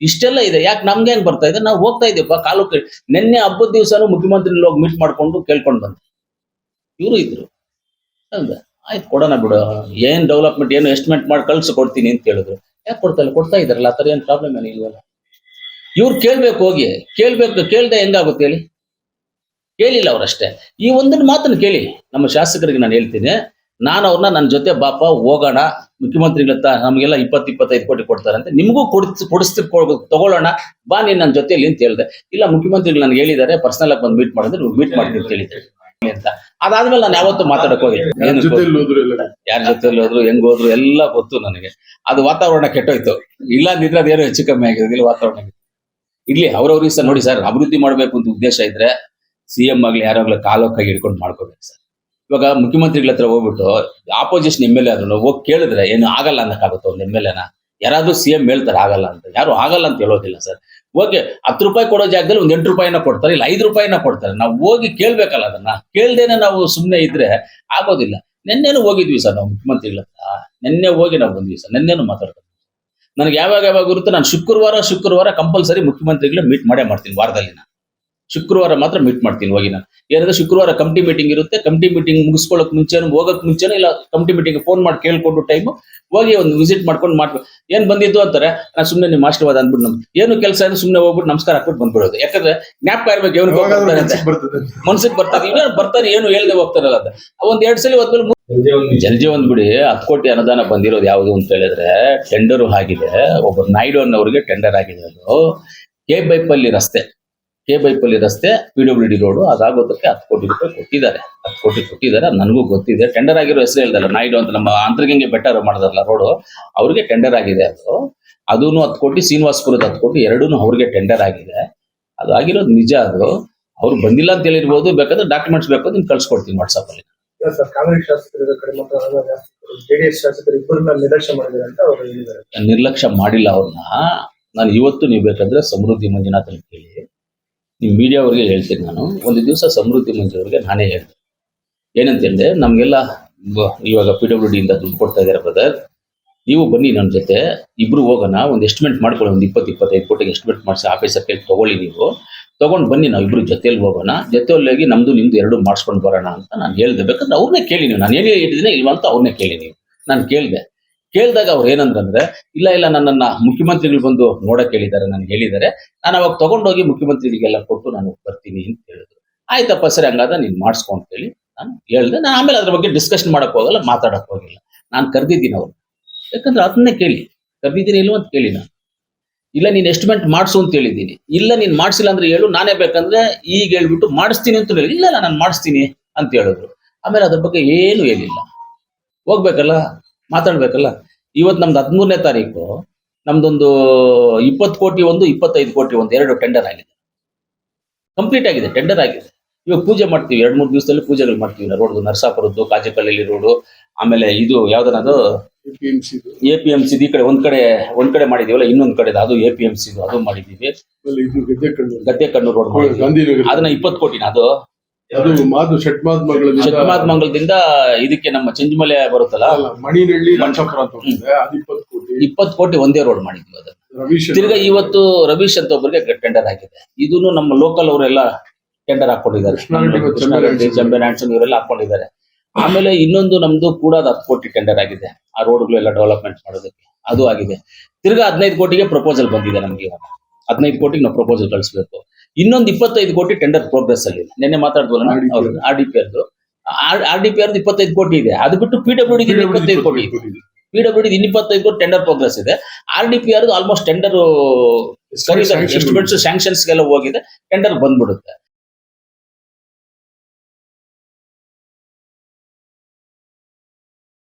ಇಷ್ಟೆಲ್ಲ ಇದೆ. ಯಾಕೆ ನಮ್ಗೆ ಹೆಂಗ್ ಬರ್ತಾ ಇದೆ? ನಾವು ಹೋಗ್ತಾ ಇದೀವಪ್ಪ, ಕಾಲು ನಿನ್ನೆ ಹಬ್ಬದ ದಿವಸನೂ ಮುಖ್ಯಮಂತ್ರಿ ಹೋಗಿ ಮೀಟ್ ಮಾಡ್ಕೊಂಡು ಕೇಳ್ಕೊಂಡು ಬಂದೆ ಇವರು ಇದ್ರು. ಹೌದಾ? ಆಯ್ತು, ಕೊಡೋಣ ಬಿಡು. ಏನ್ ಡೆವಲಪ್ಮೆಂಟ್ ಏನು ಎಸ್ಟಿಮೇಟ್ ಮಾಡಿ ಕಳ್ಸಿ ಕೊಡ್ತೀನಿ ಅಂತ ಹೇಳಿದ್ರು ಯಾಕೆ ಕೊಡ್ತಾ ಕೊಡ್ತಾ ಇದಾರಲ್ಲ ಆ ಥರ ಏನು ಪ್ರಾಬ್ಲಮ್ ಏನು ಇಲ್ವಲ್ಲ? ಇವ್ರು ಕೇಳ್ಬೇಕು ಹೋಗಿ. ಕೇಳ್ಬೇಕು, ಕೇಳ್ದೆ ಹೆಂಗಾಗುತ್ತೆ ಹೇಳಿ? ಕೇಳಿಲ್ಲ ಅವ್ರಷ್ಟೇ ಈ ಒಂದನ್ನು ಮಾತನ್ನು ಕೇಳಿ. ನಮ್ಮ ಶಾಸಕರಿಗೆ ನಾನು ಹೇಳ್ತೀನಿ. ನಾನು ಅವ್ರನ್ನ ನನ್ನ ಜೊತೆ ಬಾಪ ಹೋಗೋಣ ಮುಖ್ಯಮಂತ್ರಿಗಳ ನಮ್ಗೆಲ್ಲ ಇಪ್ಪತ್ತು ಇಪ್ಪತ್ತೈದು ಕೋಟಿ ಕೊಡ್ತಾರೆ ಅಂತ ನಿಮಗೂ ಕೊಡಿಸ್ ಕೊಡಿಸ್ತಿ ತಗೊಳ್ಳೋಣ ಬಾ ನೀನ್ ನನ್ನ ಜೊತೆಲಿ ಅಂತ ಹೇಳಿದೆ. ಇಲ್ಲ ಮುಖ್ಯಮಂತ್ರಿಗಳು ನನಗೆ ಹೇಳಿದ್ದಾರೆ ಪರ್ಸನಲ್ ಆಗಿ ಬಂದು ಮೀಟ್ ಮಾಡಿದ್ರೆ ಮೀಟ್ ಮಾಡ್ತೀನಿ ಅಂತ ಹೇಳಿದ್ದಾರೆ. ಅಂತ. ಅದಾದ್ಮೇಲೆ ನಾನು ಯಾವತ್ತು ಮಾತಾಡಕ್ ಹೋಗಿದ್ದೆ ಯಾರ ಜೊತೆಲಿ ಹೋದ್ರು ಹೆಂಗ್ ಹೋದ್ರು ಎಲ್ಲ ಗೊತ್ತು ನನಗೆ. ಅದು ವಾತಾವರಣ ಕೆಟ್ಟೋಯ್ತು. ಇಲ್ಲ ಅಂದಿದ್ರೆ ಅದೇನು ಹೆಚ್ಚು ಕಮ್ಮಿ ಆಗಿರೋದಿಲ್ಲ ವಾತಾವರಣ ಇರ್ಲಿ ಅವ್ರವ್ರಿಗೆ ಸರ್ ನೋಡಿ ಸರ್ ಅಭಿವೃದ್ಧಿ ಮಾಡ್ಬೇಕು ಅಂತ ಉದ್ದೇಶ ಇದ್ರೆ ಸಿ ಎಂ ಆಗ್ಲಿ ಯಾರಾಗ್ಲಿ ಕಾಲೋಕಾಗಿ ಹಿಡ್ಕೊಂಡು ಮಾಡ್ಕೋಬೇಕು ಸರ್. ಇವಾಗ ಮುಖ್ಯಮಂತ್ರಿಗಳ ಹತ್ರ ಹೋಗ್ಬಿಟ್ಟು ಆಪೋಸಿಷನ್ ಎಂ ಎಲ್ ಎ ಆದ್ರೂ ಹೋಗಿ ಕೇಳಿದ್ರೆ ಏನು ಆಗಲ್ಲ ಅನ್ನಕ್ಕಾಗುತ್ತೆ ಒಂದು ಎಂ ಎಲ್ ಎನ ಯಾರಾದ್ರೂ ಸಿ ಎಂ ಹೇಳ್ತಾರೆ ಆಗಲ್ಲ ಅಂತ. ಯಾರು ಆಗಲ್ಲ ಅಂತ ಹೇಳೋದಿಲ್ಲ ಸರ್. ಓಕೆ ಹತ್ತು ರೂಪಾಯಿ ಕೊಡೋ ಜಾಗದಲ್ಲಿ ಒಂದ್ ಎಂಟು ರೂಪಾಯಿನ ಕೊಡ್ತಾರೆ, ಇಲ್ಲ ಐದು ರೂಪಾಯಿನ ಕೊಡ್ತಾರೆ. ನಾವು ಹೋಗಿ ಕೇಳ್ಬೇಕಲ್ಲ ಅದನ್ನ. ಕೇಳ್ದೇನೆ ನಾವು ಸುಮ್ಮನೆ ಇದ್ರೆ ಆಗೋದಿಲ್ಲ. ನಿನ್ನೆನೂ ಹೋಗಿದ್ವಿ ಸರ್ ನಾವು ಮುಖ್ಯಮಂತ್ರಿಗಳ ಹತ್ರ. ನಿನ್ನೆ ಹೋಗಿ ನಾವು ಬಂದ್ವಿ ಸರ್. ನಿನ್ನೆನೂ ಮಾತಾಡ್ತೀವಿ ನನಗೆ ಯಾವಾಗ ಯಾವಾಗ ಗುರುತು, ನಾನು ಶುಕ್ರವಾರ ಶುಕ್ರವಾರ ಕಂಪಲ್ಸರಿ ಮುಖ್ಯಮಂತ್ರಿಗಳು ಮೀಟ್ ಮಾಡೇ ಮಾಡ್ತೀನಿ ವಾರದಲ್ಲಿ ನಾನು ಶುಕ್ರವಾರ ಮಾತ್ರ ಮೀಟ್ ಮಾಡ್ತೀನಿ ಹೋಗಿ ನಾನು ಏನಂದ್ರೆ ಶುಕ್ರವಾರ ಕಮಿಟಿ ಮೀಟಿಂಗ್ ಇರುತ್ತೆ ಕಮಿಟಿ ಮೀಟಿಂಗ್ ಮುಗಿಸ್ಕೊಳ್ಳೋಕೆ ಮುಂಚೆನೂ ಹೋಗಕ್ ಮುಂಚೆನೂ ಇಲ್ಲ ಕಮಿಟಿ ಮೀಟಿಂಗ್ ಫೋನ್ ಮಾಡಿ ಕೇಳ್ಕೊಂಡು ಟೈಮು ಹೋಗಿ ಒಂದು ವಿಸಿಟ್ ಮಾಡ್ಕೊಂಡು ಮಾಡ್ಬೇಕು. ಏನ್ ಬಂದಿದ್ದು ಅಂತಾರೆ ನಾನು ಸುಮ್ಮನೆ ನಿಮ್ಮ ಆಶೀರ್ವಾದ ಅಂದ್ಬಿಟ್ಟು ನಮ್ಗೆ ಏನು ಕೆಲಸ ಅಂದ್ರೆ ಸುಮ್ಮನೆ ಹೋಗ್ಬಿಟ್ಟು ನಮಸ್ಕಾರ ಹಾಕ್ಬಿಟ್ಟು ಬಂದ್ಬಿಡೋದು. ಯಾಕಂದ್ರೆ ಜ್ಞಾಪಕ ಇರ್ಬೇಕು ಏನು ಮನ್ಸಿಗ್ ಬರ್ತಾರೆ. ಇಲ್ಲ ಬರ್ತಾರೆ ಏನು ಹೇಳ್ದೆ ಹೋಗ್ತಾರಲ್ಲ ಅಂತ. ಒಂದ್ ಎರಡ್ ಸಲ ಹೋದ್ಮೇಲೆ ಜಲ್ ಜೀವನ್ ಬಿಡಿ ಹತ್ತು ಕೋಟಿ ಅನುದಾನ ಬಂದಿರೋದು ಯಾವುದು ಅಂತ ಹೇಳಿದ್ರೆ ಟೆಂಡರ್ ಆಗಿದೆ. ಒಬ್ಬ ನಾಯ್ಡು ಅನ್ನೋರಿಗೆ ಟೆಂಡರ್ ಆಗಿದೆ ಅದು. ಕೆ ಬೈಪಲ್ಲಿ ರಸ್ತೆ. ಕೆ ಬೈಪಲ್ಲಿ ರಸ್ತೆ ಪಿ ಡಬ್ಲ್ಯೂ ಡಿ ರೋಡು ಅದಾಗೋದಕ್ಕೆ ಹತ್ತು ಕೋಟಿ ರೂಪಾಯಿ ಕೊಟ್ಟಿದ್ದಾರೆ. ಹತ್ತು ಕೋಟಿ ಕೊಟ್ಟಿದ್ದಾರೆ. ನನಗೂ ಗೊತ್ತಿದೆ. ಟೆಂಡರ್ ಆಗಿರೋ ಹೆಸರು ಹೇಳ್ದಲ್ಲ ನಾಯ್ಡು ಅಂತ ನಮ್ಮ ಅಂತರ್ಗಂಗೆ ಬೆಟರ್ ಮಾಡಿದಾರಲ್ಲ ರೋಡು ಅವ್ರಿಗೆ ಟೆಂಡರ್ ಆಗಿದೆ ಅದು. ಅದೂ ಹತ್ತು ಕೋಟಿ ಶ್ರೀನಿವಾಸಪುರದ ಹತ್ತು ಕೋಟಿ ಎರಡೂ ಅವ್ರಿಗೆ ಟೆಂಡರ್ ಆಗಿದೆ. ಅದು ಆಗಿರೋದು ನಿಜ ಅದು. ಅವ್ರು ಬಂದಿಲ್ಲ ಅಂತ ಹೇಳಿರ್ಬೋದು. ಬೇಕಾದ್ರೆ ಡಾಕ್ಯುಮೆಂಟ್ಸ್ ಬೇಕು ನಿಮ್ಗೆ ಕಳ್ಸಿಕೊಡ್ತೀನಿ ವಾಟ್ಸಪ್ ಅಲ್ಲಿ. ಇಲ್ಲ ಸರ್ ಕಾಂಗ್ರೆಸ್ ಶಾಸಕರ ಕಡೆ ಮತ್ತು ಜೆಡಿಎಸ್ ಶಾಸಕರು ಇಬ್ಬರನ್ನ ನಿರ್ಲಕ್ಷ್ಯ ಮಾಡಿದ್ದಾರೆ ಅಂತ ಅವರು ಹೇಳಿದ್ದಾರೆ. ನಿರ್ಲಕ್ಷ್ಯ ಮಾಡಿಲ್ಲ ಅವ್ರನ್ನ. ನಾನು ಇವತ್ತು ನೀವು ಬೇಕಾದ್ರೆ ಸಮೃದ್ಧಿ ಮಂಜುನಾಥ್ ಕೇಳಿ. ನೀವು ಮೀಡಿಯಾ ಅವ್ರಿಗೆ ಹೇಳ್ತೀನಿ ನಾನು. ಒಂದು ದಿವಸ ಸಮೃದ್ಧಿ ಮಂಜು ಅವ್ರಿಗೆ ನಾನೇ ಹೇಳ್ತೀನಿ. ಏನಂತ ಹೇಳಿದೆ ನಮಗೆಲ್ಲ ಇವಾಗ ಪಿ ಡಬ್ಲ್ಯೂ ಡಿಯಿಂದ ದುಡ್ಡು ಕೊಡ್ತಾ ಇದ್ದಾರೆ ಬ್ರದರ್ ನೀವು ಬನ್ನಿ ನನ್ನ ಜೊತೆ. ಇಬ್ರು ಹೋಗೋಣ. ಒಂದು ಎಸ್ಟಿಮೇಟ್ ಮಾಡ್ಕೊಳ್ಳಿ, ಒಂದು ಇಪ್ಪತ್ತು, ಇಪ್ಪತ್ತೈದು ಕೋಟಿಗೆ ಎಸ್ಟಿಮೇಟ್ ಮಾಡಿಸಿ ಆಫೀಸರ್ ಕೈಲಿ ತೊಗೊಳ್ಳಿ ನೀವು. ತೊಗೊಂಡು ಬನ್ನಿ ನಾವು ಇಬ್ರು ಜೊತೆಯಲ್ಲಿ ಹೋಗೋಣ. ಜೊತೆಯಲ್ಲಿ ಹೋಗಿ ನಮ್ದು, ನಿಮ್ದು ಎರಡು ಮಾಡಿಸ್ಕೊಂಡು ಬರೋಣ ಅಂತ ನಾನು ಹೇಳ್ದೆ. ಬೇಕಂದ್ರೆ ಅವ್ರನ್ನೇ ಕೇಳಿ ನೀವು. ನಾನು ಏನೇ ಹೇಳಿದ್ದೀನಿ ಇಲ್ವಾ ಅಂತ ಅವ್ರನ್ನೇ ಕೇಳಿ ನೀವು. ನಾನು ಕೇಳಿದೆ. ಕೇಳಿದಾಗ ಅವ್ರು ಏನಂದ್ರಂದ್ರೆ ಇಲ್ಲ ಇಲ್ಲ, ನನ್ನನ್ನ ಮುಖ್ಯಮಂತ್ರಿಗಳು ಬಂದು ನೋಡಕ್ ಹೇಳಿದ್ದಾರೆ ನಾನು ಹೇಳಿದ್ದಾರೆ. ನಾನು ಅವಾಗ ತಗೊಂಡೋಗಿ ಮುಖ್ಯಮಂತ್ರಿಗಳಿಗೆಲ್ಲ ಕೊಟ್ಟು ನಾನು ಬರ್ತೀನಿ ಅಂತ ಹೇಳಿದ್ರು. ಆಯ್ತಪ್ಪ, ಸರಿ ಹಂಗಾದ ನೀನು ಮಾಡಿಸ್ಕೊ ಅಂತ ಹೇಳಿ ನಾನು ಹೇಳ್ದೆ. ನಾನು ಆಮೇಲೆ ಅದ್ರ ಬಗ್ಗೆ ಡಿಸ್ಕಷನ್ ಮಾಡಕ್ ಹೋಗಲ್ಲ, ಮಾತಾಡಕ್ ಹೋಗಿಲ್ಲ. ನಾನು ಕರೆದಿದ್ದೀನಿ ಅವ್ರು ಯಾಕಂದ್ರೆ ಅದನ್ನೇ ಕೇಳಿ. ಕರೆದಿದ್ದೀನಿ ಇಲ್ವ ಅಂತ ಕೇಳಿ ನಾನು. ಇಲ್ಲ, ನೀನು ಎಸ್ಟಿಮೇಟ್ ಮಾಡಿಸು ಅಂತ ಹೇಳಿದ್ದೀನಿ. ಇಲ್ಲ, ನೀನು ಮಾಡಿಸಿಲ್ಲ ಅಂದ್ರೆ ಹೇಳು, ನಾನೇ ಬೇಕಂದ್ರೆ ಈಗ ಹೇಳ್ಬಿಟ್ಟು ಮಾಡಿಸ್ತೀನಿ ಅಂತ ಹೇಳಿ ಇಲ್ಲ ಇಲ್ಲ, ನಾನು ಮಾಡಿಸ್ತೀನಿ ಅಂತ ಹೇಳಿದ್ರು. ಆಮೇಲೆ ಅದ್ರ ಬಗ್ಗೆ ಏನು ಹೇಳಿಲ್ಲ. ಹೋಗ್ಬೇಕಲ್ಲ? ಮಾತಾಡ್ಬೇಕಲ್ಲ? ಇವತ್ತು ನಮ್ದು ಹದಿಮೂರನೇ ತಾರೀಕು ನಮ್ದೊಂದು ಇಪ್ಪತ್ತು ಕೋಟಿ ಒಂದು ಇಪ್ಪತ್ತೈದು ಕೋಟಿ ಒಂದು ಎರಡು ಟೆಂಡರ್ ಆಗಿದೆ. ಕಂಪ್ಲೀಟ್ ಆಗಿದೆ ಟೆಂಡರ್ ಆಗಿದೆ. ಇವಾಗ ಪೂಜೆ ಮಾಡ್ತೀವಿ ಎರಡು ಮೂರು ದಿವಸದಲ್ಲಿ ಪೂಜೆಗಳು ಮಾಡ್ತೀವಿ. ರೋಡ್ದು ನರಸಾಪುರದ್ದು ಕಾಜೇಕಳ್ಳಿ ರೋಡು ಆಮೇಲೆ ಇದು ಯಾವ್ದನದು APMC ದು. ಎ ಪಿ ಎಂ ಸಿ ಈ ಕಡೆ ಒಂದ್ ಕಡೆ ಒಂದ್ ಕಡೆ ಮಾಡಿದೀವಲ್ಲ ಇನ್ನೊಂದ್ ಕಡೆ ಅದು ಎ ಪಿ ಎಂ ಸಿ ಅದು ಮಾಡಿದೀವಿ ಗೆದ್ದೆ ಕಣ್ಣು ರೋಡ್ ಅದನ್ನ ಇಪ್ಪತ್ತು ಕೋಟಿನ ಅದು? ಅದು ಮಾದು ಷಟ್ಮಾದ್ ಇದಕ್ಕೆ ನಮ್ಮ ಚಂಜಮಲೆ ಬರುತ್ತಲ್ಲ? ಮಣಿನಳ್ಳಿ ಲಂಚಾಪುರ ಅಂತ ಹೋಗಿದೆ ಅದು ಇಪ್ಪತ್ತು ಕೋಟಿ. ಇಪ್ಪತ್ತು ಕೋಟಿ ಒಂದೇ ರೋಡ್ ಮಾಡಿದ್ವಿ ಅದು. ರವೀಶ್ ತಿರ್ಗಾ ಇವತ್ತು ರವೀಶ್ ಅಂತ ಒಬ್ಬರಿಗೆ ಟೆಂಡರ್ ಆಗಿದೆ ಇದನ್ನು ನಮ್ಮ ಲೋಕಲ್ ಅವರೆಲ್ಲ ಟೆಂಡರ್ ಹಾಕೊಂಡಿದ್ದಾರೆ ಜಂಬೆ ಚಂಬೆ ನ್ಯಾನ್ಸನ್ ಇವರೆಲ್ಲ ಹಾಕೊಂಡಿದ್ದಾರೆ ಆಮೇಲೆ ಇನ್ನೊಂದು ನಮ್ದು ಕೂಡ ಅದು ಹತ್ತು ಕೋಟಿ ಟೆಂಡರ್ ಆಗಿದೆ. ಆ ರೋಡ್ಗಳೆಲ್ಲ ಡೆವಲಪ್ಮೆಂಟ್ ಮಾಡೋದಕ್ಕೆ. ಅದು ಆಗಿದೆ. ತಿರ್ಗಾ ಹದಿನೈದು ಕೋಟಿಗೆ ಪ್ರಪೋಸಲ್ ಬಂದಿದೆ ನಮ್ಗೆ ಇವಾಗ. ಹದಿನೈದು ಕೋಟಿಗೆ ನಾವು ಪ್ರಪೋಸಲ್ ಕಳಿಸ್ಬೇಕು. ಇನ್ನೊಂದು ಇಪ್ಪತ್ತೈದು ಕೋಟಿ ಟೆಂಡರ್ ಪ್ರೋಗ್ರೆಸ್ ಅಲ್ಲಿ. ನಿನ್ನೆ ಮಾತಾಡ್ಬೋಲ್ಲ. ಆರ್ ಡಿ ಪಿ ಅದು ಆರ್ ಡಿ ಪಿ ಅರ್ದು ಇಪ್ಪತ್ತೈದು ಕೋಟಿ ಇದೆ. ಅದು ಬಿಟ್ಟು ಪಿ ಡಬ್ಲ್ಯೂ ಡಿ ಇಪ್ಪತ್ತೈದು ಕೋಟಿ ಪಿ ಡಬ್ಲ್ಯೂ ಡಿ ಇಪ್ಪತ್ತೈದು ಕೋಟಿ ಟೆಂಡರ್ ಪ್ರೋಗ್ರೆಸ್ ಇದೆ. R D P ಅರ್ದು almost tender service estimates sanctions ಗೆಲ್ಲ ಹೋಗಿದೆ. ಟೆಂಡರ್ ಬಂದ್ಬಿಡುತ್ತೆ.